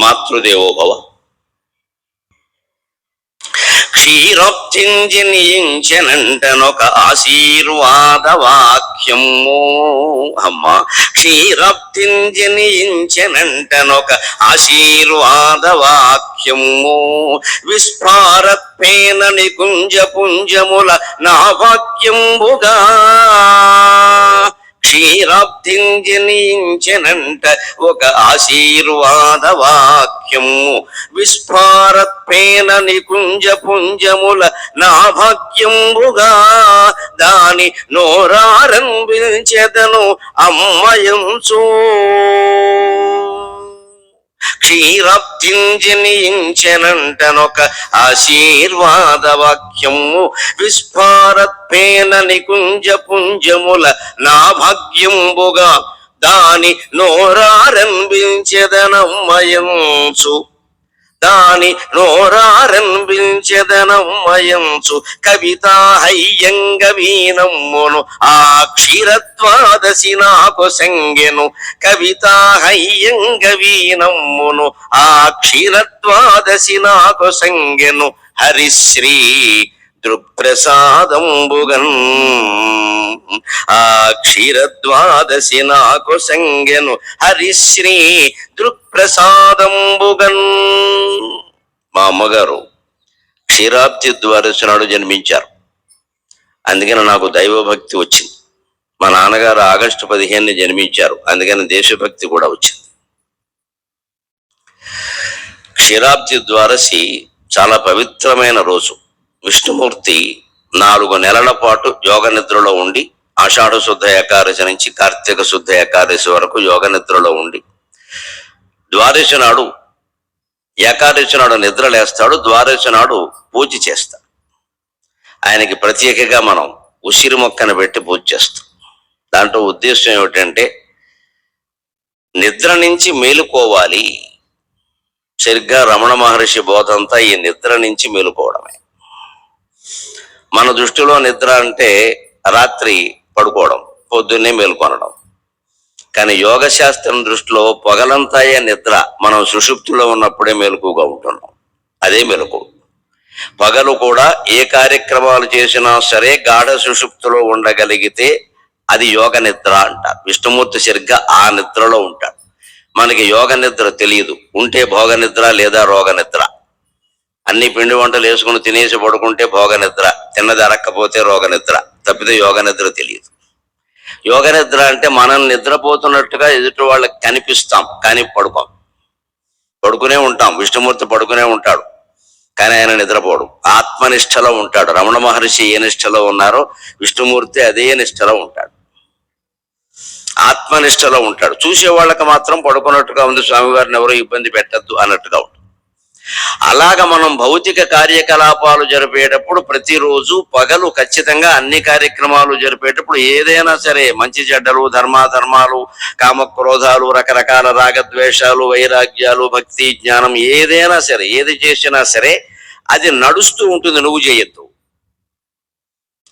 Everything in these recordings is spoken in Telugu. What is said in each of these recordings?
మాతృదేవోభవ. క్షీరప్తింజనీయించనంటనొక ఆశీర్వాద వాక్యము అమ్మ క్షీరప్తింజనీయించనంటనొక ఆశీర్వాద వాక్యము విస్ఫారత్పేన నికుంజ పుంజముల నా వాక్యంబుగా క్షీరాబ్ధింజనీంచనంట ఒక ఆశీర్వాద వాక్యము విస్ఫారత్పేన నికుంజ పుంజముల నా భాగ్యంబుగా దాని నోరారంభించెదను అమ్మయంచు. క్షీరాబ్ధింజనీంచనంటనొక ఆశీర్వాద వాక్యము విస్ఫారత్పేన నికుంజ పుంజముల నా భాగ్యంబుగా దాని నోరారంభించెదనమ్మయంచు దాని నోరారంభించెదనమ్మయంచు కవిత హయ్యంగ వీనమ్మును. ఆ క్షీరద్వాదశి నాకు సంగెను కవిత హయ్యంగ వీనమ్మును. ఆ క్షీరద్వాదశి నాకు సంగెను హరిశ్రీ దృక్ప్రసాదంబుగన్ ఆ క్షీరద్వాదశి నాకు సంగెను హరిశ్రీ దృక్ప్రసాదంబుగన్ మా అమ్మగారు క్షీరాబ్ది ద్వాదశి నాడు జన్మించారు. అందుకని నాకు దైవభక్తి వచ్చింది. మా నాన్నగారు ఆగస్టు పదిహేను జన్మించారు. అందుకని దేశభక్తి కూడా వచ్చింది. క్షీరాబ్ది ద్వారసి చాలా పవిత్రమైన రోజు. విష్ణుమూర్తి నాలుగు నెలల పాటు యోగ నిద్రలో ఉండి ఆషాఢ శుద్ధ ఏకాదశి నుంచి కార్తీక శుద్ధ ఏకాదశి వరకు యోగ నిద్రలో ఉండి ద్వాదశి నాడు ఏకాదశి నాడు నిద్ర లేస్తాడు ద్వాదశి నాడు పూజ చేస్తాడు. ఆయనకి ప్రత్యేకగా మనం ఉసిరి మొక్కను పెట్టి పూజ చేస్తాం. దాంట్లో ఉద్దేశం ఏమిటంటే నిద్ర నుంచి మేలుకోవాలి. సరిగ్గా రమణ మహర్షి బోధంతా ఈ నిద్ర నుంచి మేలుకోవడమే. మన దృష్టిలో నిద్ర అంటే రాత్రి పడుకోవడం పొద్దున్నే మేల్కొనడం. కానీ యోగ శాస్త్రం దృష్టిలో పొగలంతాయే నిద్ర మనం సుషుప్తిలో ఉన్నప్పుడే మెలకుగా ఉంటున్నాం. అదే మెలకు. పగలు కూడా ఏ కార్యక్రమాలు చేసినా సరే గాఢ సుషుప్తిలో ఉండగలిగితే అది యోగ నిద్ర అంటారు విష్ణుమూర్తి సరిగ్గా ఆ నిద్రలో ఉంటాడు. మనకి యోగ నిద్ర తెలియదు ఉంటే భోగ నిద్ర లేదా రోగ నిద్ర. అన్ని పిండి వంటలు వేసుకుని తినేసి పడుకుంటే భోగ నిద్ర తిన్నది అరక్కపోతే రోగ నిద్ర తప్పితే యోగ నిద్ర తెలియదు. యోగ నిద్ర అంటే మనం నిద్రపోతున్నట్టుగా ఎదుటి వాళ్ళకి కనిపిస్తాం కానీ పడుకోం. పడుకునే ఉంటాం విష్ణుమూర్తి పడుకునే ఉంటాడు కానీ ఆయన నిద్రపోడు. ఆత్మనిష్టలో ఉంటాడు. రమణ మహర్షి ఏ నిష్టలో ఉన్నారో విష్ణుమూర్తి అదే నిష్టలో ఉంటాడు. ఆత్మనిష్టలో ఉంటాడు. చూసే వాళ్ళకి మాత్రం పడుకున్నట్టుగా ఉంది స్వామివారిని ఎవరో ఇబ్బంది పెట్టద్దు అన్నట్టుగా ఉంటాడు. అలాగ మనం భౌతిక కార్యకలాపాలు జరిపేటప్పుడు ప్రతిరోజు పగలు ఖచ్చితంగా అన్ని కార్యక్రమాలు జరిపేటప్పుడు ఏదైనా సరే మంచి చెడ్డలు ధర్మాధర్మాలు కామక్రోధాలు రకరకాల రాగద్వేషాలు వైరాగ్యాలు భక్తి జ్ఞానం ఏదైనా సరే ఏది చేసినా సరే అది నడుస్తూ ఉంటుంది. నువ్వు చేయొద్దు.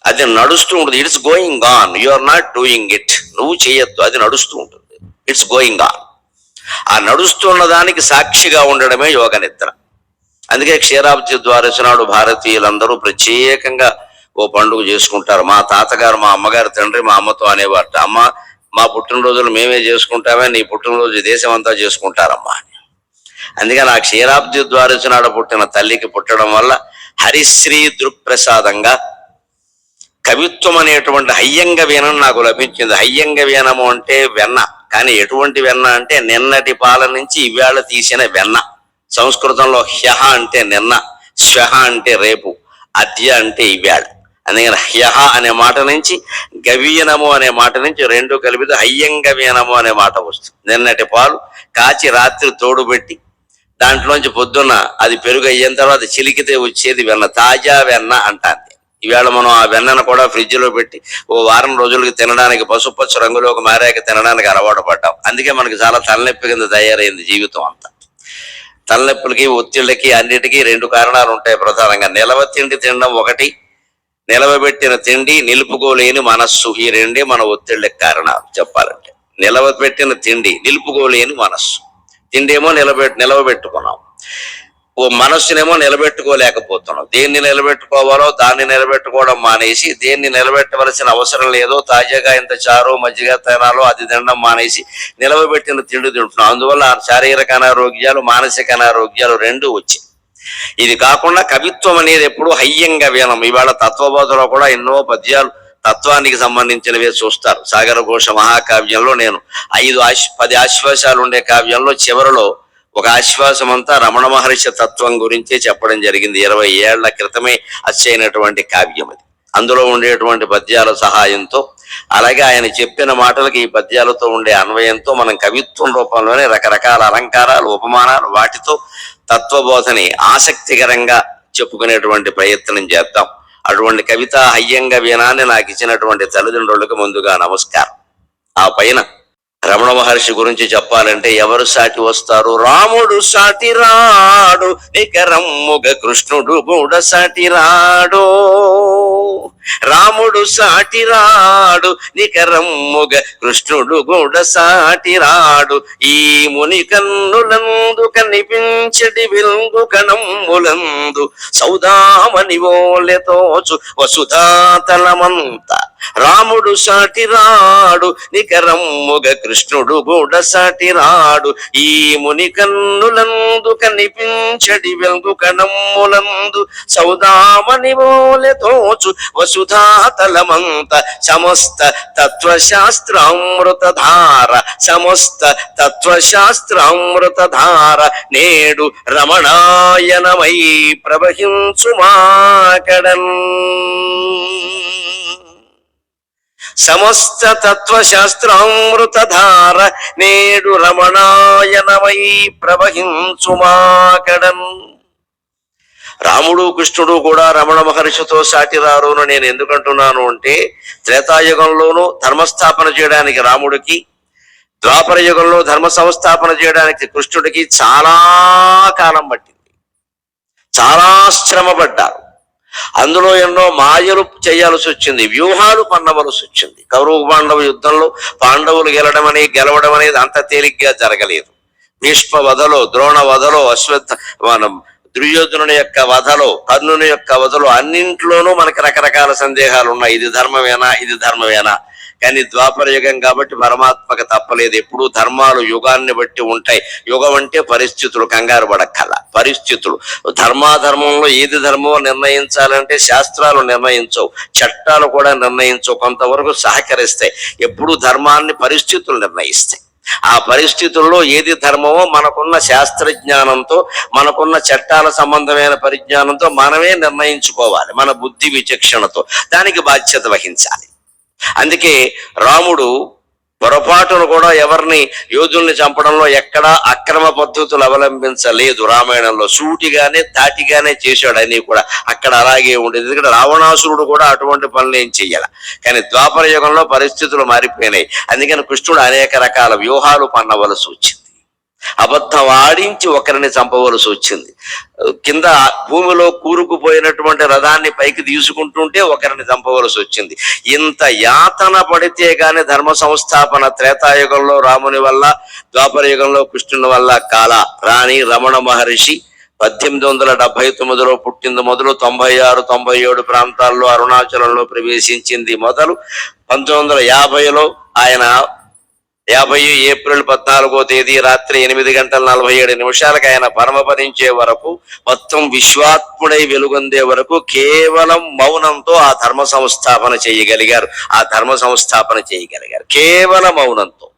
అది నడుస్తూ ఉంటుంది. It's going on you are not doing it నువ్వు చేయొద్దు. అది నడుస్తూ ఉంటుంది. ఇట్స్ గోయింగ్ ఆన్ ఆ నడుస్తున్న దానికి సాక్షిగా ఉండడమే యోగ నిద్ర. అందుకే క్షీరాబ్ది ద్వాదశి నాడు భారతీయులందరూ ప్రత్యేకంగా ఓ పండుగ చేసుకుంటారు. మా తాతగారు మా అమ్మగారు తండ్రి మా అమ్మతో అనేవారు అమ్మ మా పుట్టినరోజులు మేమే చేసుకుంటామే నీ పుట్టినరోజు దేశం అంతా చేసుకుంటారమ్మా అని. అందుకని ఆ క్షీరాబ్ది ద్వాదశి నాడు పుట్టిన తల్లికి పుట్టడం వల్ల హరిశ్రీ దృక్ప్రసాదంగా కవిత్వం అనేటువంటి హయ్యంగ వీణం నాకు లభించింది. హయ్యంగ వీణము అంటే వెన్న. కానీ ఎటువంటి వెన్న అంటే నిన్నటి పాల నుంచి ఇవాళ తీసిన వెన్న. సంస్కృతంలో హ్యహ అంటే నిన్న శ్వహ అంటే రేపు అద్య అంటే ఇవాళ అందుకని హ్యహ అనే మాట నుంచి గవీయనము అనే మాట నుంచి రెండు కలిపితే హయ్యంగ అనే మాట వస్తుంది. నిన్నటి పాలు కాచి రాత్రి తోడుపెట్టి దాంట్లోంచి పొద్దున్న అది పెరుగు అయిన తర్వాత చిలికితే వచ్చేది వెన్న తాజా వెన్న అంటాంది. ఈవేళ మనం ఆ వెన్నను కూడా ఫ్రిడ్జ్లో పెట్టి ఓ వారం రోజులకి తినడానికి పసుపచ్చ రంగులోకి మారాక తినడానికి అలవాటు పడ్డాం. అందుకే మనకి చాలా తలనొప్పి కింద తయారైంది జీవితం అంతా. తలనొప్పులకి ఒత్తిళ్ళకి అన్నిటికీ రెండు కారణాలు ఉంటాయి ప్రధానంగా. నిలవ తిండి తినడం ఒకటి నిలవబెట్టిన తిండి నిలుపుకోలేని మనస్సు. ఈ రెండే మన ఒత్తిళ్ళకి కారణాలు చెప్పాలంటే. నిలవబెట్టిన తిండి నిలుపుకోలేని మనస్సు. తిండేమో నిలబెట్ నిలవబెట్టుకున్నాం. ఓ మనస్సునేమో నిలబెట్టుకోలేకపోతున్నాం. దేన్ని నిలబెట్టుకోవాలో దాన్ని నిలబెట్టుకోవడం మానేసి దేన్ని నిలబెట్టవలసిన అవసరం లేదో తాజాగా ఇంత చారో మజ్జిగ తినాలో అది తినడం మానేసి నిలవబెట్టిన తిండి తింటున్నాం. అందువల్ల శారీరక అనారోగ్యాలు మానసిక అనారోగ్యాలు రెండు వచ్చాయి. ఇది కాకుండా కవిత్వం అనేది ఎప్పుడు హయ్యంగా వీణం ఇవాళ తత్వబోధలో కూడా ఎన్నో పద్యాలు తత్వానికి సంబంధించినవే చూస్తారు. సాగర ఘోష మహాకావ్యంలో నేను ఐదు ఆశ్ పది ఆశ్వాసాలు ఉండే కావ్యంలో చివరిలో ఒక ఆశ్వాసం అంతా రమణ మహర్షి తత్వం గురించే చెప్పడం జరిగింది. ఇరవై ఏళ్ళ క్రితమే అచ్చైనటువంటి కావ్యం అది. అందులో ఉండేటువంటి పద్యాల సహాయంతో అలాగే ఆయన చెప్పిన మాటలకి ఈ పద్యాలతో ఉండే అన్వయంతో మనం కవిత్వం రూపంలోనే రకరకాల అలంకారాలు ఉపమానాలు వాటితో తత్వబోధని ఆసక్తికరంగా చెప్పుకునేటువంటి ప్రయత్నం చేద్దాం. అటువంటి కవిత హయ్యంగా వినాన్ని నాకు ఇచ్చినటువంటి తల్లిదండ్రులకు ముందుగా నమస్కారం. ఆ పైన రమణ మహర్షి గురించి చెప్పాలంటే ఎవరు సాటి వస్తారు? రాముడు సాటి రాడు ఇక రమ్ముగ కృష్ణుడు కూడా సాటి రాడు. రాముడు సాటి రాడు కృష్ణుడు కూడా సాటి రాడు ఈ ముని కన్నులందు కనిపించడి వెలుగు కణమ్ములందు సౌదామని ఓలెతోచు వసుధాతలమంత. రాముడు సాటి రాడు నికరమ్ముగ కృష్ణుడు కూడా సాటి రాడు ఈ ముని కన్నులందు కనిపించడి వెలుగు కణమ్ములందు సౌదామని ఓలెతోచు తోచు సుధాతలమంత సమస్త తత్వశాస్త్రామృతధార సమస్త తత్వశాస్త్రామృతధార నేడు రమణాయనమై ప్రవహించు మాకడన్ సమస్త తత్వశాస్త్రామృతధార నేడు రమణాయనమై ప్రవహించు మాకడన్ రాముడు కృష్ణుడు కూడా రమణ మహర్షితో సాటిరారును అని నేను ఎందుకంటున్నాను అంటే త్రేతాయుగంలోనూ ధర్మస్థాపన చేయడానికి రాముడికి ద్వాపర యుగంలో ధర్మ సంస్థాపన చేయడానికి కృష్ణుడికి చాలా కాలం పట్టింది. చాలా శ్రమ పడ్డారు. అందులో ఎన్నో మాయలు చేయాల్సి వచ్చింది వ్యూహాలు పన్నవలసి వచ్చింది. కౌరవ పాండవ యుద్ధంలో పాండవులు గెలడం అనేది గెలవడం అనేది అంత తేలిగ్గా జరగలేదు. భీష్మ వధలో ద్రోణ వధలో అశ్వత్ దుర్యోధనుని యొక్క వధలో కర్ణుని యొక్క వధలో అన్నింట్లోనూ మనకి రకరకాల సందేహాలు ఉన్నాయి. ఇది ధర్మమేనా? ఇది ధర్మమేనా? కానీ ద్వాపర యుగం కాబట్టి పరమాత్మక తప్పలేదు. ఎప్పుడూ ధర్మాలు యుగాన్ని బట్టి ఉంటాయి. యుగం అంటే పరిస్థితులు. కంగారు పడక్కల పరిస్థితులు. ధర్మాధర్మంలో ఏది ధర్మమో నిర్ణయించాలంటే శాస్త్రాలు నిర్ణయించవు. చట్టాలు కూడా నిర్ణయించవు. కొంతవరకు సహకరిస్తాయి. ఎప్పుడు ధర్మాన్ని పరిస్థితులు నిర్ణయిస్తాయి. ఆ పరిస్థితుల్లో ఏది ధర్మమో మనకున్న శాస్త్ర జ్ఞానంతో మనకున్న చట్టాల సంబంధమైన పరిజ్ఞానంతో మనమే నిర్ణయించుకోవాలి మన బుద్ధి విచక్షణతో. దానికి బాధ్యత వహించాలి. అందుకే రాముడు పొరపాటును కూడా ఎవరిని యోధుల్ని చంపడంలో ఎక్కడా అక్రమ పద్ధతులు అవలంబించలేదు రామాయణంలో. సూటిగానే తాటిగానే చేశాడు అని కూడా. అక్కడ అలాగే ఉండేది. ఎందుకంటే రావణాసురుడు కూడా అటువంటి పనులు ఏం చెయ్యాల. కానీ ద్వాపర యుగంలో పరిస్థితులు మారిపోయినాయి. అందుకని కృష్ణుడు అనేక రకాల వ్యూహాలు పన్నవలసి వచ్చింది. అబద్ధం ఆడించి ఒకరిని చంపవలసి వచ్చింది. కింద భూమిలో కూరుకుపోయినటువంటి రథాన్ని పైకి తీసుకుంటుంటే ఒకరిని చంపవలసి వచ్చింది. ఇంత యాతన పడితే గాని ధర్మ సంస్థాపన త్రేతాయుగంలో రాముని వల్ల ద్వాపర యుగంలో కృష్ణుని వల్ల కాల. రాణి రమణ మహర్షి పద్దెనిమిది వందల డెబ్బై తొమ్మిదిలో పుట్టింది మొదలు తొంభై ఆరు తొంభై ఏడు ప్రాంతాల్లో అరుణాచలంలో ప్రవేశించింది మొదలు. పంతొమ్మిది వందల యాభైలో ఆయన యాభై ఏప్రిల్ పద్నాలుగో తేదీ రాత్రి ఎనిమిది గంటల నలభై ఏడు నిమిషాలకు ఆయన పరమపదించే వరకు మొత్తం విశ్వాత్ముడై వెలుగొందే వరకు కేవలం మౌనంతో ఆ ధర్మ సంస్థాపన చేయగలిగారు. ఆ ధర్మ సంస్థాపన చేయగలిగారు. కేవల మౌనంతో.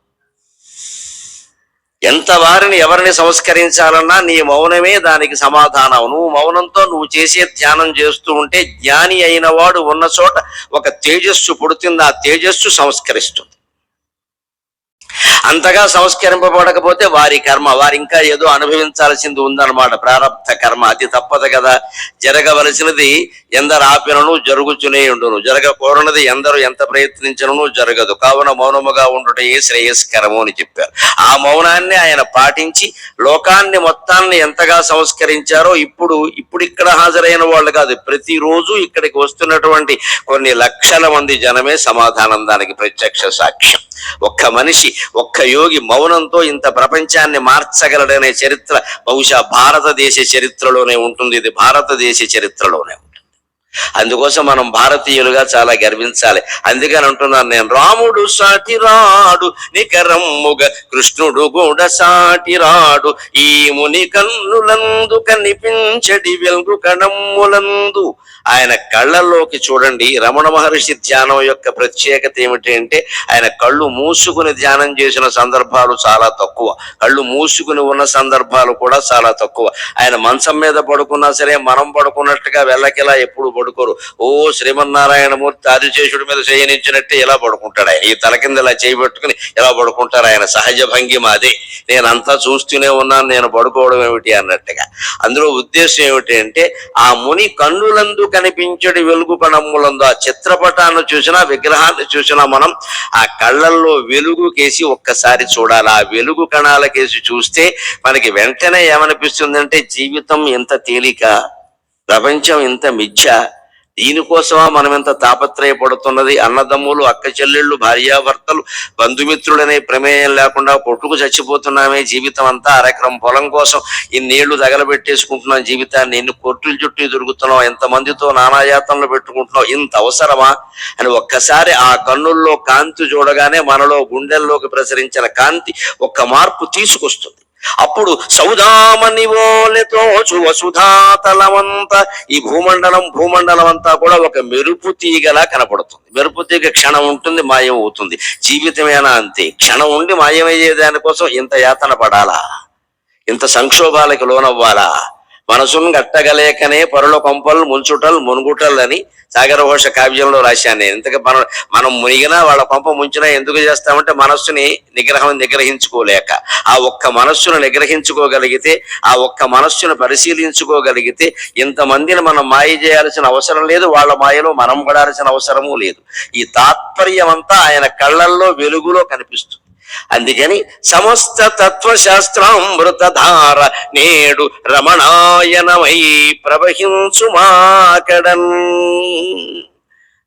ఎంత వారిని ఎవరిని సంస్కరించాలన్నా నీ మౌనమే దానికి సమాధానం. నువ్వు మౌనంతో నువ్వు చేసే ధ్యానం చేస్తూ ఉంటే జ్ఞాని అయిన వాడు ఉన్న చోట ఒక తేజస్సు పుడుతుంది ఆ తేజస్సు సంస్కరిస్తుంది. అంతగా సంస్కరింపబడకపోతే వారి కర్మ వారు ఇంకా ఏదో అనుభవించాల్సింది ఉందన్నమాట. ప్రారంభ కర్మ అది తప్పదు కదా. జరగవలసినది ఎందరు ఆపినను జరుగుచునే ఉండును. జరగకూడనది ఎందరు ఎంత ప్రయత్నించను జరగదు. కావున మౌనముగా ఉండుటే శ్రేయస్కరము అని చెప్పారు. ఆ మౌనాన్ని ఆయన పాటించి లోకాన్ని మొత్తాన్ని ఎంతగా సంస్కరించారో ఇప్పుడు ఇప్పుడు ఇక్కడ హాజరైన వాళ్ళు కాదు. ప్రతిరోజు ఇక్కడికి వస్తున్నటువంటి కొన్ని లక్షల మంది జనమే సమాధానం దానికి ప్రత్యక్ష సాక్ష్యం. ఒక్క మనిషి ఒక్క యోగి మౌనంతో ఇంత ప్రపంచాన్ని మార్చగలడనే చరిత్ర బహుశా భారతదేశ చరిత్రలోనే ఉంటుంది. ఇది భారతదేశ చరిత్రలోనే ఉంటుంది. అందుకోసం మనం భారతీయులుగా చాలా గర్వించాలి. అందుకని అంటున్నాను నేను రాముడు సాటి రాడు నికరమ్ముగ కృష్ణుడు కూడా సాటి రాడు. ఈ ముని కన్నులందు కనిపించడి వెలుగు కణములందు ఆయన కళ్ళల్లోకి చూడండి. రమణ మహర్షి ధ్యానం యొక్క ప్రత్యేకత ఏమిటి అంటే ఆయన కళ్ళు మూసుకుని ధ్యానం చేసిన సందర్భాలు చాలా తక్కువ. కళ్ళు మూసుకుని ఉన్న సందర్భాలు కూడా చాలా తక్కువ. ఆయన మంచం మీద పడుకున్నా సరే మనం పడుకున్నట్టుగా వెళ్ళకిలా ఎప్పుడు పడుకోరు? ఓ శ్రీమన్నారాయణమూర్తి ఆదిశేషుడి మీద చేయనించినట్టే ఇలా పడుకుంటాడు ఆయన? ఈ తల కింద ఇలా చేయబెట్టుకుని ఇలా పడుకుంటారు ఆయన? సహజ భంగిమ అదే. అంతా చూస్తూనే ఉన్నాను నేను పడుకోవడం ఏమిటి అన్నట్టుగా. అందులో ఉద్దేశం ఏమిటి అంటే ఆ ముని కన్నులందు కనిపించడి వెలుగు కణములందు ఆ చిత్రపటాన్ని చూసినా విగ్రహాన్ని చూసినా మనం ఆ కళ్ళల్లో వెలుగు కేసి ఒక్కసారి చూడాలి. ఆ వెలుగు కణాలకేసి చూస్తే మనకి వెంటనే ఏమనిపిస్తుందంటే జీవితం ఎంత తేలిక ప్రపంచం ఇంత మిథ్య దీనికోసమా మనం ఎంత తాపత్రయపడుతున్నది? అన్నదమ్ములు అక్క చెల్లెళ్ళు భార్యాభర్తలు బంధుమిత్రులనే ప్రమేయం లేకుండా పొట్టుకు చచ్చిపోతున్నామే జీవితం అంతా అరెకరం పొలం కోసం ఇన్నేళ్ళు తగలబెట్టేసుకుంటున్నాం జీవితాన్ని. ఎన్ని కోర్టుల చుట్టూ దొరుకుతున్నాం ఎంతమందితో నానాయాతనలు పెట్టుకుంటున్నాం? ఇంత అవసరమా? అని ఒక్కసారి ఆ కన్నుల్లో కాంతి చూడగానే మనలో గుండెల్లోకి ప్రసరించిన కాంతి ఒక్క మార్పు తీసుకొస్తుంది. అప్పుడు సౌదామని ఓలెతో వసుధాతలమంత ఈ భూమండలం భూమండలం అంతా కూడా ఒక మెరుపు తీగలా కనపడుతుంది. మెరుపు తీగ క్షణం ఉంటుంది మాయం అవుతుంది. జీవితమేనా అంతే? క్షణం ఉండి మాయమయ్యే దానికోసం ఇంత యాతన పడాలా? ఇంత సంక్షోభాలకు లోనవ్వాలా? మనసును గట్టగలేకనే పరుల కొంపలు ముంచుటల్ మునుగుటల్ అని సాగరఘోష కావ్యంలో రాశాను నేను. ఇంతకు మనం మనం మునిగినా వాళ్ళ కొంప ముంచినా ఎందుకు చేస్తామంటే మనస్సుని నిగ్రహం నిగ్రహించుకోలేక. ఆ ఒక్క మనస్సును నిగ్రహించుకోగలిగితే ఆ ఒక్క మనస్సును పరిశీలించుకోగలిగితే ఇంతమందిని మనం మాయ చేయాల్సిన అవసరం లేదు వాళ్ళ మాయలో మనం పడాల్సిన అవసరము లేదు. ఈ తాత్పర్యం అంతా ఆయన కళ్ళల్లో వెలుగులో కనిపిస్తుంది. అందుకని సమస్త తత్వశాస్త్రామృతధార నేడు రమణాయనమై ప్రవహించుమాకడన్.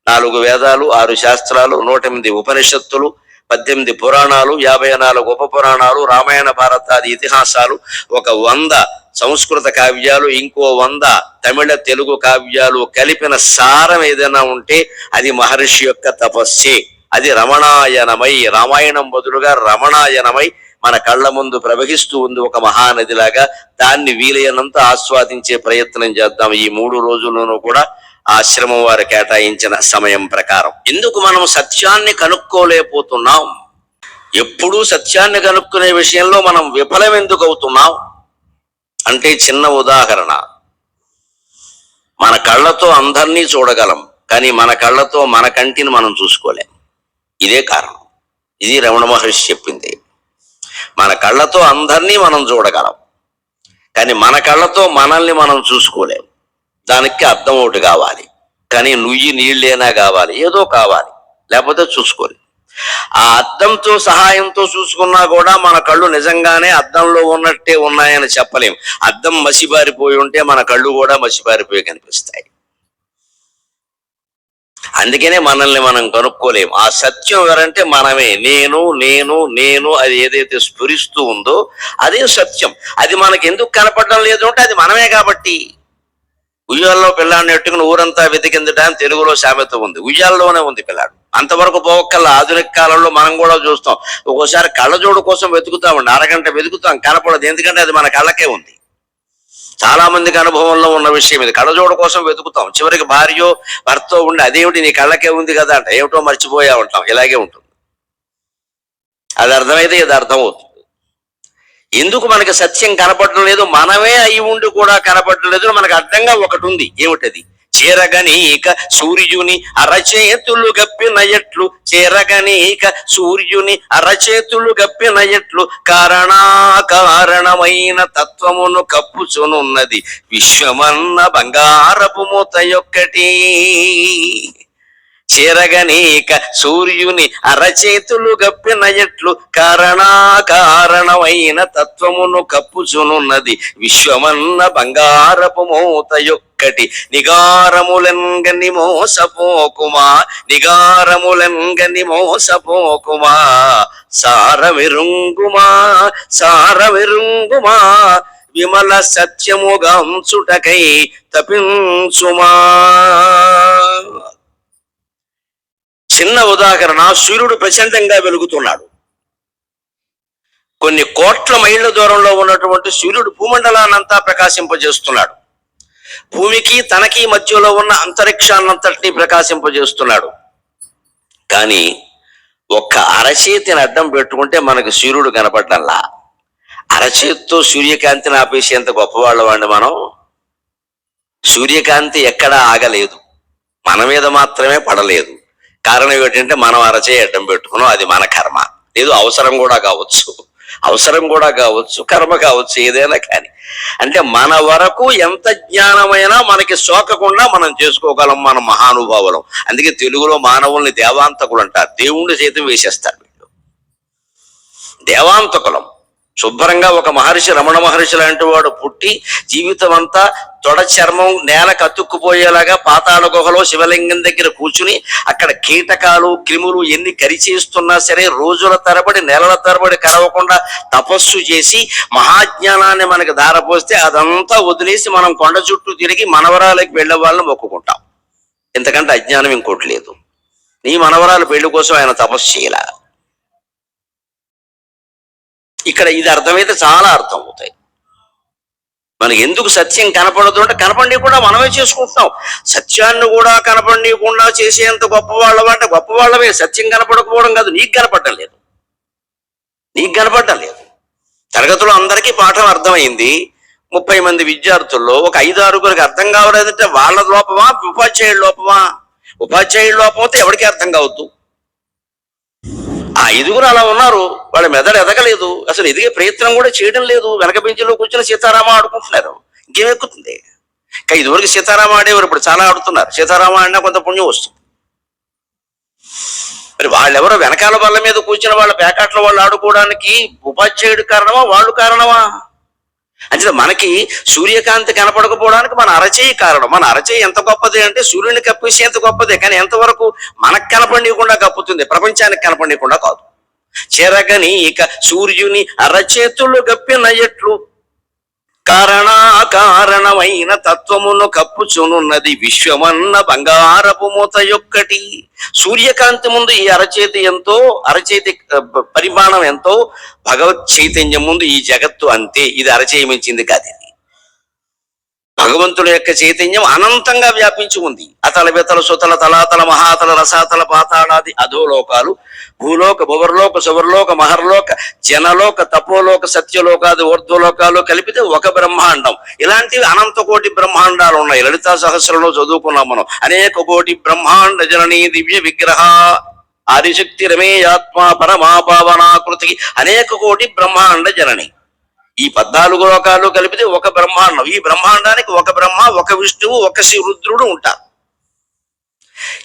నాలుగు వేదాలు ఆరు శాస్త్రాలు నూట ఎనిమిది ఉపనిషత్తులు పద్దెనిమిది పురాణాలు యాభై నాలుగు ఉప పురాణాలు రామాయణ భారతాది ఇతిహాసాలు ఒక వంద సంస్కృత కావ్యాలు ఇంకో వంద తమిళ తెలుగు కావ్యాలు కలిపిన సారం ఏదైనా ఉంటే అది మహర్షి యొక్క తపస్సే. అది రమణాయనమై రామాయణం బదులుగా రమణాయనమై మన కళ్ళ ముందు ప్రవహిస్తూ ఉంది ఒక మహానదిలాగా. దాన్ని వీలైనంత ఆస్వాదించే ప్రయత్నం చేద్దాం. ఈ మూడు రోజుల్లోనూ కూడా ఆశ్రమం వారు కేటాయించిన సమయం ప్రకారం. ఎందుకు మనం సత్యాన్ని కనుక్కోలేకపోతున్నాం? ఎప్పుడూ సత్యాన్ని కనుక్కునే విషయంలో మనం విఫలం ఎందుకు అవుతున్నాం? అంటే చిన్న ఉదాహరణ. మన కళ్ళతో అందరినీ చూడగలం కానీ మన కళ్ళతో మన కంటిని మనం చూసుకోలేం. ఇదే కారణం. ఇది రమణ మహర్షి చెప్పింది. మన కళ్ళతో అందరినీ మనం చూడగలం. కానీ మన కళ్ళతో మనల్ని మనం చూసుకోలేం. దానికి అర్థం ఒకటి కావాలి. కానీ నుయ్యి నీళ్ళైనా కావాలి. ఏదో కావాలి. లేకపోతే చూసుకోలేం. ఆ అద్దంతో సహాయంతో చూసుకున్నా కూడా మన కళ్ళు నిజంగానే అద్దంలో ఉన్నట్టే ఉన్నాయని చెప్పలేం. అద్దం మసిబారిపోయి ఉంటే మన కళ్ళు కూడా మసిబారిపోయి కనిపిస్తాయి. అందుకనే మనల్ని మనం కనుక్కోలేం ఆ సత్యం ఎవరంటే మనమే. నేను నేను నేను అది ఏదైతే స్ఫురిస్తూ ఉందో అదే సత్యం. అది మనకి ఎందుకు కనపడడం లేదు అంటే అది మనమే కాబట్టి. ఉయ్యాల్లో పిల్లాడిని ఎట్టుకుని ఊరంతా వెతికిందట అని తెలుగులో సామెత ఉంది. ఉయ్యాల్లోనే ఉంది పిల్లాడు. అంతవరకు పోవక్కల్లా ఆధునిక కాలంలో మనం కూడా చూస్తాం. ఒక్కోసారి కళ్ళజోడు కోసం వెతుకుతామండి. అరగంట వెతుకుతాం. కనపడదు. ఎందుకంటే అది మన కళ్ళకే ఉంది. చాలా మందికి అనుభవంలో ఉన్న విషయం ఇది. కళ్ళజోడు కోసం వెతుకుతాం. చివరికి భార్యో భర్తో ఉండి అదేమిటి నీ కళ్ళకే ఉంది కదా అంట. ఏమిటో మర్చిపోయా ఉంటాం. ఇలాగే ఉంటుంది. అది అర్థమైతే ఇది అర్థం అవుతుంది ఎందుకు మనకి సత్యం కనపడడం లేదు? మనమే అయి ఉండి కూడా కనపడడం లేదు. మనకు అర్థంగా ఒకటి ఉంది. ఏమిటది? చేరగనీక సూర్యుని అరచేతులు గప్పినయట్లు చేరగనీక సూర్యుని అరచేతులు గప్పినయట్లు కారణాకారణమైన తత్వమును కప్పుచునున్నది. విశ్వమన్న బంగారపు మూత యొక్కటి. చెరగనీక సూర్యుని అరచేతులు గప్పిన ఎట్లు కారణాకారణమైన తత్వమును కప్పుచునున్నది. విశ్వమన్న బంగారపు మూత యొక్కటి నిగారములెంగని మోసపోకుమా? నిగారములెంగని మోసపోకుమా? సారమిరుంగుమా సారమిరుంగుమా విమల సత్యముగాంచుటకై తపించుమా? చిన్న ఉదాహరణ సూర్యుడు ప్రశాంతంగా వెలుగుతున్నాడు. కొన్ని కోట్ల మైళ్ళ దూరంలో ఉన్నటువంటి సూర్యుడు భూమండలాన్నంతా ప్రకాశింపజేస్తున్నాడు. భూమికి తనకి మధ్యలో ఉన్న అంతరిక్షాన్నంతటినీ ప్రకాశింపజేస్తున్నాడు. కానీ ఒక్క అరచేతిని అడ్డం పెట్టుకుంటే మనకు సూర్యుడు కనపడ్డంలా? అరచేతితో సూర్యకాంతిని ఆపేసేంత గొప్పవాళ్ళమండి మనం? సూర్యకాంతి ఎక్కడా ఆగలేదు. మన మీద మాత్రమే పడలేదు. కారణం ఏమిటంటే మనం అరచేయి అడ్డం పెట్టుకున్నాం అది మన కర్మ. లేదు అవసరం కూడా కావచ్చు. అవసరం కూడా కావచ్చు కర్మ కావచ్చు ఏదైనా కానీ. అంటే మన వరకు ఎంత జ్ఞానమైనా మనకి సోకకుండా మనం చేసుకోగలం మన మహానుభావులం. అందుకే తెలుగులో మానవుల్ని దేవాంతకులు అంటారు. దేవుణ్ణి సైతం వేసేస్తాడు వీళ్ళు. దేవాంతకులం. శుభ్రంగా ఒక మహర్షి రమణ మహర్షి లాంటి వాడు పుట్టి జీవితం అంతా తొడ చర్మం నేలకు కత్తుక్కుపోయేలాగా పాతాళ గుహలో శివలింగం దగ్గర కూర్చుని అక్కడ కీటకాలు క్రిములు ఎన్ని కరిచేస్తున్నా సరే రోజుల తరబడి నెలల తరబడి కరవకుండా తపస్సు చేసి మహాజ్ఞానాన్ని మనకు ధారపోస్తే అదంతా వదిలేసి మనం కొండ చుట్టూ తిరిగి మనవరాలకి వెళ్ళే వాళ్ళని మొక్కుకుంటాం. ఇంతకంటే అజ్ఞానం ఇంకోటి లేదు. నీ మనవరాలు పెళ్ళి కోసం ఆయన తపస్సు చేయలే? ఇక్కడ ఇది అర్థమైతే చాలా అర్థం అవుతాయి మనకి ఎందుకు సత్యం కనపడదు అంటే కనపడకుండా మనమే చేసుకుంటున్నాం. సత్యాన్ని కూడా కనపడకుండా చేసేంత గొప్ప వాళ్ళం అంటే గొప్ప వాళ్ళమే సత్యం కనపడకపోవడం కాదు నీకు కనపడటం లేదు. నీకు కనపడటం లేదు. తరగతిలో అందరికీ పాఠం అర్థమైంది. ముప్పై మంది విద్యార్థుల్లో ఒక ఐదు ఆరుగురికి అర్థం కావలేదంటే వాళ్ళ లోపమా ఉపాధ్యాయుల లోపమా? ఉపాధ్యాయుల లోపం అయితే ఎవరికి అర్థం కావద్దు. ఐదుగురు అలా ఉన్నారు. వాళ్ళ మెదడు ఎదగలేదు. అసలు ఎదిగే ప్రయత్నం కూడా చేయడం లేదు. వెనక బెంచ్లో కూర్చొని సీతారామ ఆడుకుంటున్నారు. ఇంకేం ఎక్కుతుంది ఇంకా ఇదివరకు సీతారామ ఆడేవారు ఇప్పుడు చాలా ఆడుతున్నారు. సీతారామ ఆడినా కొంత పుణ్యం వస్తుంది. మరి వాళ్ళెవరో వెనకాల బల్ల మీద కూర్చుని వాళ్ళ పేకాట్ల వాళ్ళు ఆడుకోవడానికి ఉపాధ్యాయుడు కారణమా? వాళ్ళు కారణమా? అంటే మనకి సూర్యకాంతి కనపడకపోవడానికి మన అరచేయి కారణం. మన అరచేయి ఎంత గొప్పది అంటే సూర్యుని కప్పేసి ఎంత గొప్పదే? కానీ ఎంతవరకు మనకు కనపడనీయకుండా కప్పుతుంది? ప్రపంచానికి కనపడనీయకుండా కాదు. చెరగని ఇక సూర్యుని అరచేతులు గప్పిన ఎట్లు? కారణాకారణమైన తత్వమును కప్పుచునున్నది విశ్వమన్న బంగారపు మూత యొక్కటి. సూర్యకాంతి ముందు ఈ అరచేతి ఎంతో అరచేతి పరిమాణం ఎంతో భగవత్ చైతన్యం ముందు ఈ జగత్తు అంతే. ఇది అరచేయమించింది కాదు. భగవంతుడి యొక్క చైతన్యం అనంతంగా వ్యాపించి ఉంది. అతల వితల సుతల తలాతల మహాతల రసాతల పాతాళాది అధోలోకాలు భూలోక భువర్లోక సువర్లోక మహర్లోక జనలోక తపోలోక సత్యలోకాది ఊర్ధ్వలోకాలు కలిపితే ఒక బ్రహ్మాండం. ఇలాంటివి అనంత కోటి బ్రహ్మాండాలు ఉన్నాయి. లలితా సహస్రంలో చదువుకున్నాం మనం. అనేక కోటి బ్రహ్మాండ జననీ దివ్య విగ్రహ ఆదిశక్తి రమేయాత్మ పరమాపావనాకృతి అనేక కోటి బ్రహ్మాండ జనని. ఈ పద్నాలుగు లోకాలు కలిపితే ఒక బ్రహ్మాండం. ఈ బ్రహ్మాండానికి ఒక బ్రహ్మ ఒక విష్ణువు ఒక శివరుద్రుడు ఉంటారు.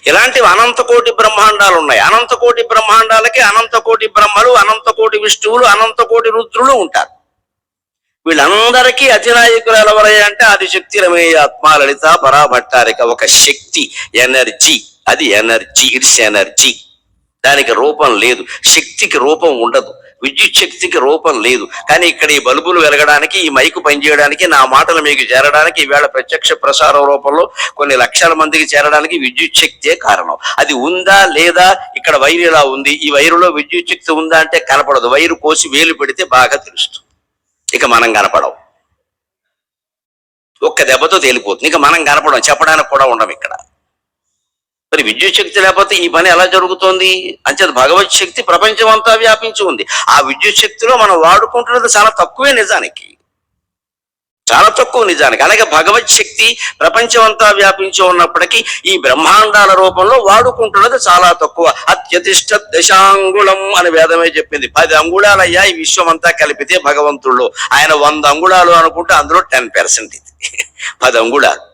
ఇలాంటివి అనంత కోటి బ్రహ్మాండాలు ఉన్నాయి. అనంత కోటి బ్రహ్మాండాలకి అనంత కోటి బ్రహ్మలు అనంత కోటి విష్ణువులు అనంత కోటి రుద్రులు ఉంటారు. వీళ్ళందరికీ అధినాయకులు ఎవరయ్యా అంటే అది శక్తి రమేయాత్మ లలిత పరాభట్టారిక ఒక శక్తి ఎనర్జీ. అది ఎనర్జీ ఇట్స్ ఎనర్జీ. దానికి రూపం లేదు. శక్తికి రూపం ఉండదు. విద్యుత్ శక్తికి రూపం లేదు. కానీ ఇక్కడ ఈ బల్బులు వెలగడానికి ఈ మైకు పనిచేయడానికి నా మాటలు మీకు చేరడానికి ఈవేళ ప్రత్యక్ష ప్రసార రూపంలో కొన్ని లక్షల మందికి చేరడానికి విద్యుత్ శక్తే కారణం. అది ఉందా లేదా? ఇక్కడ వైరు ఇలా ఉంది. ఈ వైరులో విద్యుత్ శక్తి ఉందా అంటే కనపడదు. వైరు కోసి వేలు పెడితే బాగా తెలుస్తుంది. ఇక మనం కనపడం ఒక్క దెబ్బతో తేలిపోతుంది. ఇక మనం కనపడం చెప్పడానికి కూడా ఉండం ఇక్కడ. మరి విద్యుత్ శక్తి లేకపోతే ఈ పని ఎలా జరుగుతోంది? అంచేత భగవత్ శక్తి ప్రపంచం అంతా వ్యాపించి ఉంది. ఆ విద్యుత్ శక్తిలో మనం వాడుకుంటున్నది చాలా తక్కువే నిజానికి. చాలా తక్కువ నిజానికి. అలాగే భగవత్ శక్తి ప్రపంచం అంతా వ్యాపించి ఉన్నప్పటికీ ఈ బ్రహ్మాండాల రూపంలో వాడుకుంటున్నది చాలా తక్కువ. అత్యతిష్ట దశాంగుళం అని వేదమే చెప్పింది. పది అంగుళాలయ్యా ఈ విశ్వం అంతా కలిపితే భగవంతుళ్ళు. ఆయన వంద అంగుళాలు అనుకుంటే అందులో టెన్ పర్సెంట్ ఇది. పది అంగుళాలు.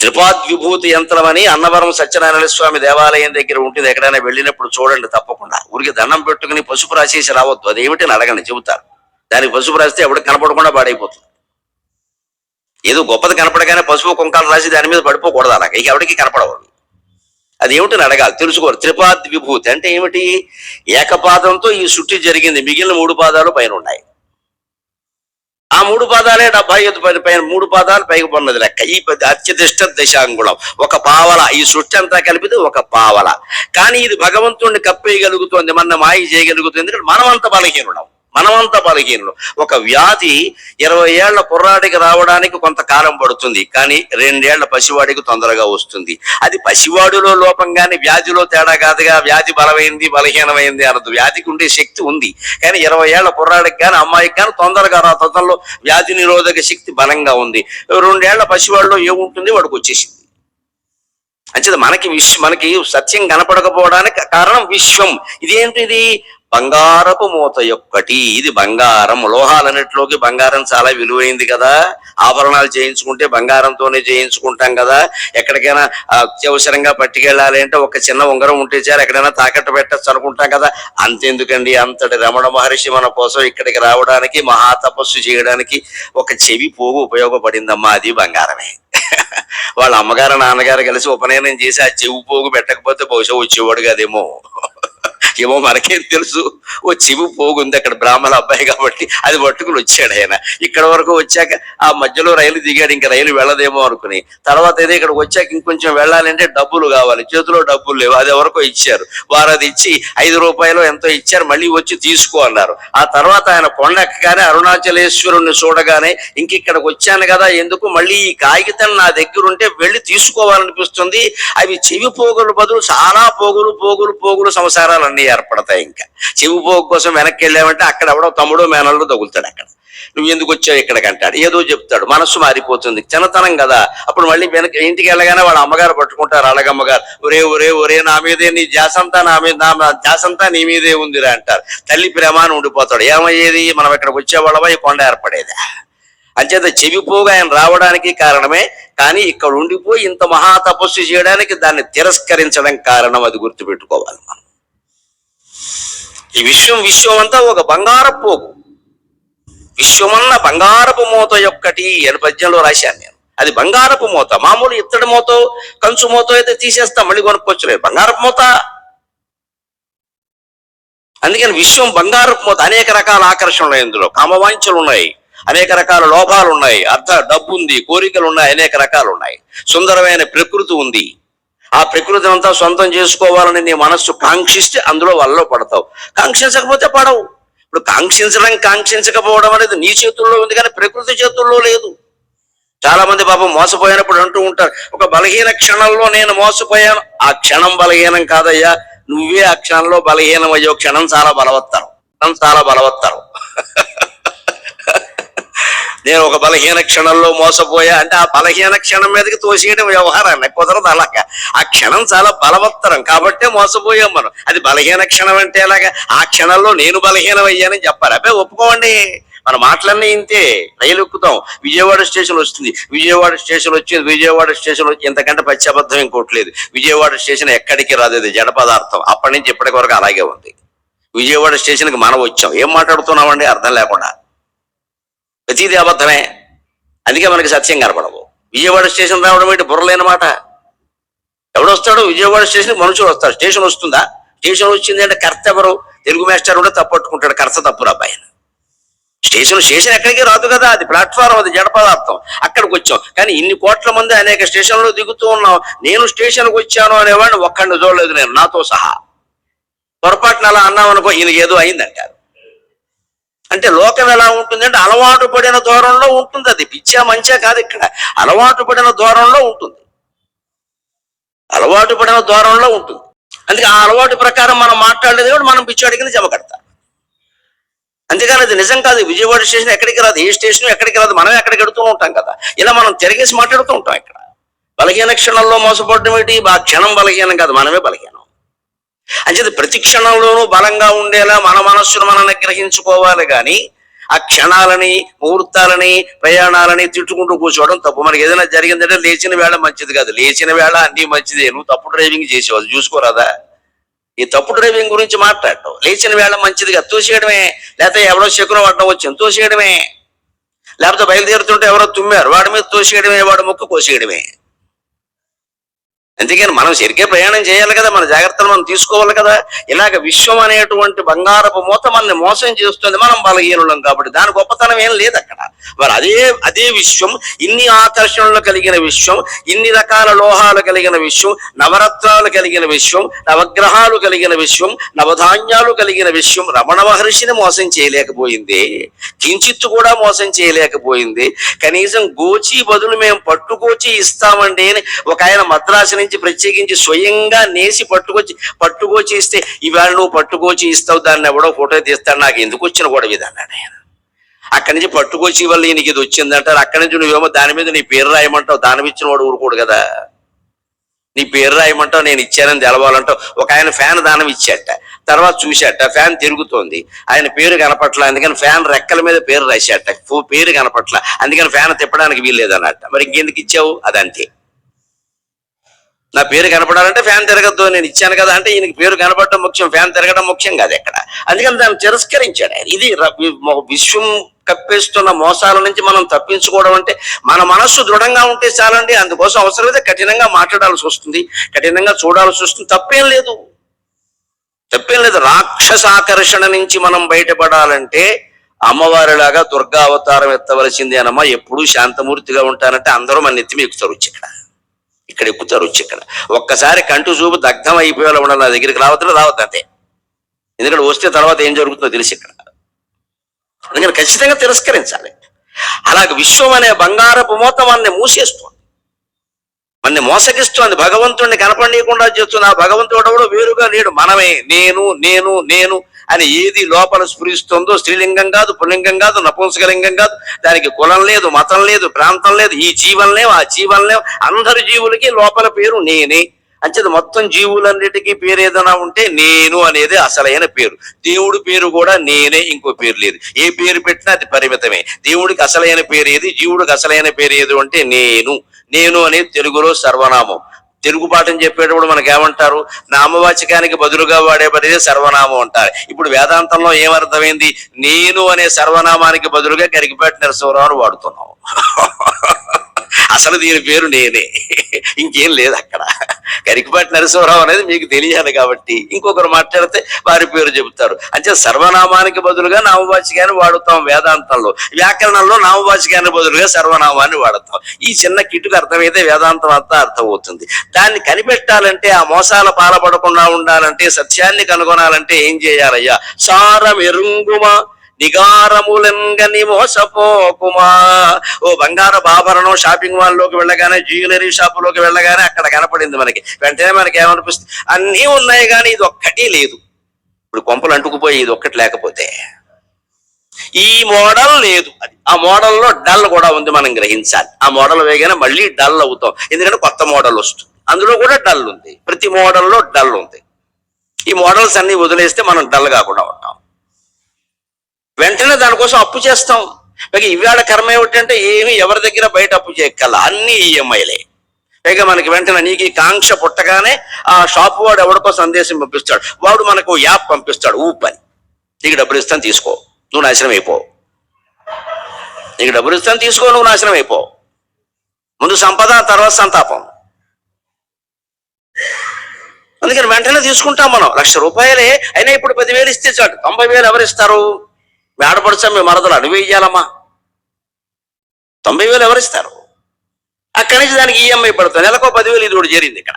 త్రిపాద్విభూతి యంత్రం అని అన్నవరం సత్యనారాయణ స్వామి దేవాలయం దగ్గర ఉంటుంది. ఎక్కడైనా వెళ్ళినప్పుడు చూడండి తప్పకుండా. ఊరికి దండం పెట్టుకుని పసుపు రాసేసి రావద్దు. అదేమిటి అని అడగండి చెబుతారు. దానికి పసుపు రాస్తే ఎవరికి కనపడకుండా పాడైపోతుంది. ఏదో గొప్పది కనపడగానే పసుపు కుంకాలు రాసి దాని మీద పడిపోకూడదు అలాగ. ఇక ఎవరికి కనపడవు అది ఏమిటని అడగాలి. తెలుసుకోరు. త్రిపాద్ విభూతి అంటే ఏమిటి? ఏకపాదంతో ఈ సుట్టి జరిగింది. మిగిలిన మూడు పాదాలు పైన ఉన్నాయి. ఆ మూడు పాదాలే డెబ్బై ఐదు పైన మూడు పాదాలు పైకి పొన్నది లెక్క. ఈ అత్యధిష్ట దశాంగుళం. ఒక పావల. ఈ సృష్టి అంతా కలిపితే ఒక పావల. కానీ ఇది భగవంతుడిని కప్పేయగలుగుతుంది మన మాయ చేయగలుగుతుంది. మనం అంత బలహీనుడం మనమంతా బలహీనులు. ఒక వ్యాధి ఇరవై ఏళ్ళ కుర్రాడికి రావడానికి కొంతకాలం పడుతుంది కానీ రెండేళ్ళ పసివాడికి తొందరగా వస్తుంది. అది పసివాడిలో లోపం కానీ వ్యాధిలో తేడా కాదుగా వ్యాధి బలమైంది బలహీనమైంది అనదు వ్యాధికి ఉండే శక్తి ఉంది కానీ ఇరవై ఏళ్ళ కుర్రాడికి కానీ అమ్మాయికి కానీ తొందరగా రా తొందరలో వ్యాధి నిరోధక శక్తి బలంగా ఉంది. రెండేళ్ళ పసివాడిలో ఏముంటుంది? వాడికి వచ్చేసింది. అంచేది మనకి విశ్వ మనకి సత్యం కనపడకపోవడానికి కారణం విశ్వం. ఇదేంటిది? బంగారపు మూత యొక్కటి ఇది బంగారం. లోహాలన్నిటిలోకి బంగారం చాలా విలువైంది కదా. ఆభరణాలు చేయించుకుంటే బంగారంతోనే చేయించుకుంటాం కదా. ఎక్కడికైనా అత్యవసరంగా పట్టుకెళ్ళాలి అంటే ఒక చిన్న ఉంగరం ఉంటే చాలు ఎక్కడైనా తాకట్టు పెట్టచ్చు అనుకుంటాం కదా. అంతెందుకండి? అంతటి రమణ మహర్షి మన కోసం ఇక్కడికి రావడానికి మహా తపస్సు చేయడానికి ఒక చెవి పోగు ఉపయోగపడిందమ్మా. అది బంగారమే. వాళ్ళ అమ్మగారు నాన్నగారు కలిసి ఉపనయనం చేసి ఆ చెవి పోగు పెట్టకపోతే బహుశా వచ్చేవాడు కదేమో. ఏమో మనకేం తెలుసు. ఓ చెవి పోగుంది అక్కడ బ్రాహ్మణ అబ్బాయి కాబట్టి అది పట్టుకుని వచ్చాడు ఆయన. ఇక్కడ వరకు వచ్చాక ఆ మధ్యలో రైలు దిగాడు ఇంకా రైలు వెళ్ళదేమో అనుకుని. తర్వాత ఏదో ఇక్కడికి వచ్చాక ఇంకొంచెం వెళ్ళాలంటే డబ్బులు కావాలి. చేతిలో డబ్బులు లేవు. అది ఎవరికో ఇచ్చారు. వారు అది ఇచ్చి ఐదు రూపాయలు ఎంతో ఇచ్చారు. మళ్ళీ వచ్చి తీసుకో అన్నారు. ఆ తర్వాత ఆయన కొండెక్కగానే అరుణాచలేశ్వరుణ్ణి చూడగానే ఇంక ఇక్కడికి వచ్చాను కదా ఎందుకు మళ్ళీ ఈ కాగితం నా దగ్గర ఉంటే వెళ్ళి తీసుకోవాలనిపిస్తుంది. అవి చెవి పోగులు బదులు చాలా పోగులు పోగులు పోగులు సంసారాలు అన్ని ఏర్పడతాయి ఇంకా. చెవిపోగు కోసం వెనక్కి వెళ్ళామంటే అక్కడ ఎవడో తమ్ముడు మేనల్లో తగులుతాడు అక్కడ. నువ్వు ఎందుకు వచ్చావు ఇక్కడికి అంటాడు. ఏదో చెప్తాడు. మనస్సు మారిపోతుంది. చిన్నతనం కదా. అప్పుడు మళ్ళీ వెనక ఇంటికి వెళ్ళగానే వాళ్ళ అమ్మగారు పట్టుకుంటారు. అలగమ్మగారు ఒరే ఒరే ఒరే నా మీదే నీ జాసంతా నా మీద నా జాసంతా నీ మీదే ఉందిరా అంటారు. తల్లి ప్రేమ అని ఉండిపోతాడు. ఏమయ్యేది? మనం ఇక్కడికి వచ్చేవాళ్ళమా? ఈ కొండ ఏర్పడేదా? అంచేత చెవిపోగా ఆయన రావడానికి కారణమే కానీ ఇక్కడ ఉండిపోయి ఇంత మహా తపస్సు చేయడానికి దాన్ని తిరస్కరించడం కారణం అది గుర్తుపెట్టుకోవాలి మనం. ఈ విశ్వం విశ్వం అంతా ఒక బంగారపు పోగు విశ్వమన్న బంగారపు మూత యొక్కటి అని పద్యంలో రాశాను నేను. అది బంగారపు మూత. మామూలు ఇత్తడి మూత కంచు మూత అయితే తీసేస్తాం మళ్ళీ కొనుక్కోవచ్చు బంగారపు మూత? అందుకని విశ్వం బంగారపు మూత. అనేక రకాల ఆకర్షణలు ఇందులో. కామవాంఛలు ఉన్నాయి అనేక రకాల లోపాలు ఉన్నాయి అర్థ డబ్బు ఉంది కోరికలు ఉన్నాయి అనేక రకాలు ఉన్నాయి. సుందరమైన ప్రకృతి ఉంది. ఆ ప్రకృతి అంతా సొంతం చేసుకోవాలని నీ మనస్సు కాంక్షిస్తే అందులో వల్ల పడతావు. కాంక్షించకపోతే పడవు. ఇప్పుడు కాంక్షించడం కాంక్షించకపోవడం అనేది నీ చేతుల్లో ఉంది కానీ ప్రకృతి చేతుల్లో లేదు. చాలా మంది పాపం మోసపోయినప్పుడు అంటూ ఉంటారు ఒక బలహీన క్షణంలో నేను మోసపోయాను. ఆ క్షణం బలహీనం కాదయ్యా నువ్వే ఆ క్షణంలో బలహీనం అయ్యో క్షణం చాలా బలవత్తరం. క్షణం చాలా బలవత్తరం. నేను ఒక బలహీన క్షణంలో మోసపోయా అంటే ఆ బలహీన క్షణం మీదకి తోసేయడం వ్యవహారాన్ని కుదరదు అలాగా. ఆ క్షణం చాలా బలవత్తరం కాబట్టే మోసపోయాం మనం. అది బలహీన క్షణం అంటే ఎలాగా? ఆ క్షణంలో నేను బలహీనం అయ్యానని చెప్పాలి. అబ్బే ఒప్పుకోండి. మన మాటలన్నీ ఇంతే. రైలు ఎక్కుతాం. విజయవాడ స్టేషన్ వస్తుంది. విజయవాడ స్టేషన్ వచ్చింది విజయవాడ స్టేషన్ వచ్చి ఇంతకంటే పశ్చాబద్ధం ఇంకోట్లేదు విజయవాడ స్టేషన్ ఎక్కడికి రాదు ఇది జడ పదార్థం. అప్పటి నుంచి ఇప్పటి వరకు అలాగే ఉంది. విజయవాడ స్టేషన్కి మనం వచ్చాం. ఏం మాట్లాడుతున్నామండి? అర్థం లేకుండా. ప్రతిదీ అబద్ధమే. అందుకే మనకి సత్యం కనపడవు విజయవాడ స్టేషన్ రావడం ఏంటి? బుర్రలేని మాట. విజయవాడ స్టేషన్ మనుషులు వస్తాడు. స్టేషన్ వస్తుందా? స్టేషన్ వచ్చింది అంటే కర్త ఎవరు? తెలుగు మాస్టర్ కూడా తప్పట్టుకుంటాడు కర్త తప్పురు అబ్బాయి స్టేషన్ స్టేషన్ ఎక్కడికి రాదు కదా? అది ప్లాట్ఫారం అది జడ పదార్థం. అక్కడికి వచ్చాం. కానీ ఇన్ని కోట్ల మంది అనేక స్టేషన్లో దిగుతూ ఉన్నాం. నేను స్టేషన్కి వచ్చాను అనేవాడిని ఒక్కడిని చూడలేదు నేను. నాతో సహా. పొరపాటున అలా అన్నాం అనుకో ఈయనకి ఏదో అయిందంటారు. అంటే లోకం ఎలా ఉంటుంది అంటే అలవాటు పడిన దూరంలో ఉంటుంది అది. పిచ్చా మంచా కాదు ఇక్కడ. అలవాటు పడిన దూరంలో ఉంటుంది. అలవాటు పడిన దూరంలో ఉంటుంది. అందుకే ఆ అలవాటు ప్రకారం మనం మాట్లాడేది కూడా మనం పిచ్చి అడిగిన జమ కడతాం అందుకని అది నిజం కాదు. విజయవాడ స్టేషన్ ఎక్కడికి రాదు? ఏ స్టేషన్ ఎక్కడికి రాదు? మనం ఎక్కడికి ఎడుతూ ఉంటాం కదా. ఇలా మనం తిరిగేసి మాట్లాడుతూ ఉంటాం ఇక్కడ. బలహీన క్షణంలో మోసపోవడం ఏంటి? ఆ క్షణం బలహీనం కాదు. మనమే బలహీనం. అంచేది ప్రతి క్షణంలోనూ బలంగా ఉండేలా మన మనస్సును మనం గ్రహించుకోవాలి కానీ ఆ క్షణాలని ముహూర్తాలని ప్రయాణాలని తిట్టుకుంటూ కూర్చోవడం తప్పు. మనకి ఏదైనా జరిగిందంటే లేచిన వేళ మంచిది కాదు. లేచిన వేళ అన్ని మంచిదే. నువ్వు తప్పు డ్రైవింగ్ చేసేవాళ్ళు చూసుకోరాదా? ఈ తప్పు డ్రైవింగ్ గురించి మాట్లాడటం. లేచిన వేళ మంచిదిగా తోసేయడమే. లేకపోతే ఎవరో శకునం పడడం వచ్చింది. తోసేయడమే. లేకపోతే బయలుదేరుతుంటే ఎవరో తుమ్మారు. వాడి మీద తోసేయడమే వాడి ముక్కు కోసేయడమే. అందుకని మనం సరిగ్గా ప్రయాణం చేయాలి కదా మన జాగ్రత్తలు మనం తీసుకోవాలి కదా. ఇలాగ విశ్వం అనేటువంటి బంగారపు మూత మనల్ని మోసం చేస్తుంది మనం బలహీనులం కాబట్టి. దాని గొప్పతనం ఏం లేదు అక్కడ. మరి అదే అదే విశ్వం ఇన్ని ఆకర్షణలు కలిగిన విశ్వం ఇన్ని రకాల లోహాలు కలిగిన విశ్వం నవరత్నాలు కలిగిన విశ్వం నవగ్రహాలు కలిగిన విశ్వం నవధాన్యాలు కలిగిన విశ్వం రమణ మహర్షిని మోసం చేయలేకపోయింది. కించిత్తు కూడా మోసం చేయలేకపోయింది. కనీసం గోచి బదులు మేము పట్టుకోచి ఇస్తామండి అని ఒక ఆయన మద్రాసు నుంచి ప్రత్యేకించి స్వయంగా నేసి పట్టుకొచ్చి పట్టుకోచి ఇస్తే ఇవాళ నువ్వు పట్టుకోచి ఇస్తావు దాన్ని ఎవడో ఫోటో తీస్తాడు నాకు ఎందుకు వచ్చిన గొడవ ఇది? అన్నాడు ఆయన. అక్కడి నుంచి పట్టుకొచ్చి వల్ల నీకు ఇది వచ్చిందంటారు అక్కడి నుంచి నువ్వేమో దాని మీద నీ పేరు రాయమంటావు దానం ఇచ్చిన వాడు ఊరుకోడు కదా. నీ పేరు రాయమంటావు నేను ఇచ్చానని తెలవాలంటావు. ఒక ఆయన ఫ్యాన్ దానం ఇచ్చాట. తర్వాత చూశాట ఫ్యాన్ తిరుగుతోంది. ఆయన పేరు కనపట్ల అందుకని ఫ్యాన్ రెక్కల మీద పేరు రాశాట పేరు కనపట్ల అందుకని ఫ్యాన్ తిప్పడానికి వీల్లేదన్నట్ట. మరి ఇంకెందుకు ఇచ్చావు? అదంతే. నా పేరు కనపడాలంటే ఫ్యాన్ తిరగద్దు నేను ఇచ్చాను కదా అంటే ఈయనకి పేరు కనపడటం ముఖ్యం ఫ్యాన్ తిరగడం ముఖ్యం కాదు ఎక్కడ. అందుకని దాన్ని తిరస్కరించాడు ఆయన. ఇది విశ్వం కప్పేస్తున్న మోసాల నుంచి మనం తప్పించుకోవడం అంటే మన మనస్సు దృఢంగా ఉంటే చాలండి. అందుకోసం అవసరమైతే కఠినంగా మాట్లాడాల్సి వస్తుంది. కఠినంగా చూడాల్సి వస్తుంది. తప్పేం లేదు. తప్పేం లేదు. రాక్షస ఆకర్షణ నుంచి మనం బయటపడాలంటే అమ్మవారిలాగా దుర్గా అవతారం ఎత్తవలసింది అనమ్మా. ఎప్పుడూ శాంతమూర్తిగా ఉంటానంటే అందరూ మన నెత్తి మీకు ఇక్కడ. ఇక్కడ ఎక్కుతారు వచ్చి ఇక్కడ ఒక్కసారి కంటు చూపు దగ్ధం అయిపోయేలా ఉండాలి నా దగ్గరికి రావద్దు రావద్దు అంతే. ఎందుకంటే వస్తే తర్వాత ఏం జరుగుతుందో తెలిసి ఇక్కడ. అందుకని ఖచ్చితంగా తిరస్కరించాలి. అలాగే విశ్వం అనే బంగారపు మూత మనని మూసేస్తుంది. మనని మోసగిస్తోంది. భగవంతుడిని కనపడనీయకుండా చేస్తుంది. ఆ భగవంతుడు ఎవడో వేరుగా లేడు. మనమే నేను నేను నేను అని ఏది లోపల స్ఫురిస్తుందో స్త్రీలింగం కాదు పుల్లింగం కాదు నపుంసకలింగం కాదు. దానికి కులం లేదు మతం లేదు ప్రాంతం లేదు. ఈ జీవం లేవు ఆ జీవం లేవు. అందరి జీవులకి లోపల పేరు నేనే. అంచేది మొత్తం జీవులన్నిటికీ పేరు ఏదైనా ఉంటే నేను అనేది అసలైన పేరు. దేవుడి పేరు కూడా నేనే ఇంకో పేరు లేదు. ఏ పేరు పెట్టినా అది పరిమితమే. దేవుడికి అసలైన పేరు ఏది? జీవుడికి అసలైన పేరు ఏది అంటే నేను. నేను అనేది తెలుగులో సర్వనామం. తెలుగు పాఠం చెప్పేటప్పుడు మనకి ఏమంటారు నామవాచకానికి బదులుగా వాడే పనిదే సర్వనామం అంటారు. ఇప్పుడు వేదాంతంలో ఏమర్థమైంది? నేను అనే సర్వనామానికి బదులుగా గరికిపేట నరసింహరావు వాడుతున్నాము అసలు దీని పేరు నేనే. ఇంకేం లేదు అక్కడ. కరికిపాటి నరసింహరావు అనేది మీకు తెలియాలి కాబట్టి ఇంకొకరు మాట్లాడితే వారి పేరు చెబుతారు. అంటే సర్వనామానికి బదులుగా నామవాచికాన్ని వాడుతాం వేదాంతంలో. వ్యాకరణంలో నామవాచికాన్ని బదులుగా సర్వనామాన్ని వాడతాం. ఈ చిన్న కిటుకు అర్థమైతే వేదాంతం అంతా అర్థమవుతుంది. దాన్ని కనిపెట్టాలంటే ఆ మోసాల పాలపడకుండా ఉండాలంటే సత్యాన్ని కనుగొనాలంటే ఏం చేయాలయ్యా? సారం ఎరుంగుమా నిగారములంగని మోసపోకుమా ఓ బంగారు ఆభరణం షాపింగ్ మాల్లోకి వెళ్ళగానే జ్యువెలరీ షాపులోకి వెళ్ళగానే అక్కడ కనపడింది మనకి. వెంటనే మనకి ఏమనిపిస్తుంది అన్నీ ఉన్నాయి కానీ ఇది ఒక్కటి లేదు. ఇప్పుడు కొంపలు అంటుకుపోయి ఇది ఒక్కటి లేకపోతే. ఈ మోడల్ లేదు అది. ఆ మోడల్లో డల్ కూడా ఉంది మనం గ్రహించాలి. ఆ మోడల్ వేగానే మళ్ళీ డల్ అవుతాం. ఎందుకంటే కొత్త మోడల్ వస్తుంది. అందులో కూడా డల్ ఉంది. ప్రతి మోడల్లో డల్ ఉంది. ఈ మోడల్స్ అన్ని వదిలేస్తే మనం డల్ కాకుండా ఉంటాం. వెంటనే దానికోసం అప్పు చేస్తాం. పైగా ఇవాళ కర్మ ఏమిటంటే ఏమి ఎవరి దగ్గర బయట అప్పు చేయక్కల అన్ని ఈఎంఐలే. పైగా మనకి వెంటనే నీకు ఈ కాంక్ష పుట్టగానే ఆ షాప్ వాడు ఎవరికో సందేశం పంపిస్తాడు. వాడు మనకు యాప్ పంపిస్తాడు. ఊపని. నీకు డబ్బులు ఇస్తాను తీసుకో. నువ్వు నాశనం అయిపో. నీకు డబ్బులు ఇస్తాను తీసుకో నువ్వు నాశనం అయిపో. ముందు సంపద తర్వాత సంతాపం. అందుకని వెంటనే తీసుకుంటాం మనం. లక్ష రూపాయలే. అయినా ఇప్పుడు పదివేలు ఇస్తే చాలు. తొంభై వేలు ఎవరు ఇస్తారు? మీ ఆడపడుచా మీ మరదలు అడుగు ఇయ్యాలమ్మా. తొంభై వేలు ఎవరిస్తారు? అక్కడి నుంచి దానికి ఈఎంఐ పడుతుంది నెలకో పదివేలు ఇది కూడా చేరింది ఇక్కడ.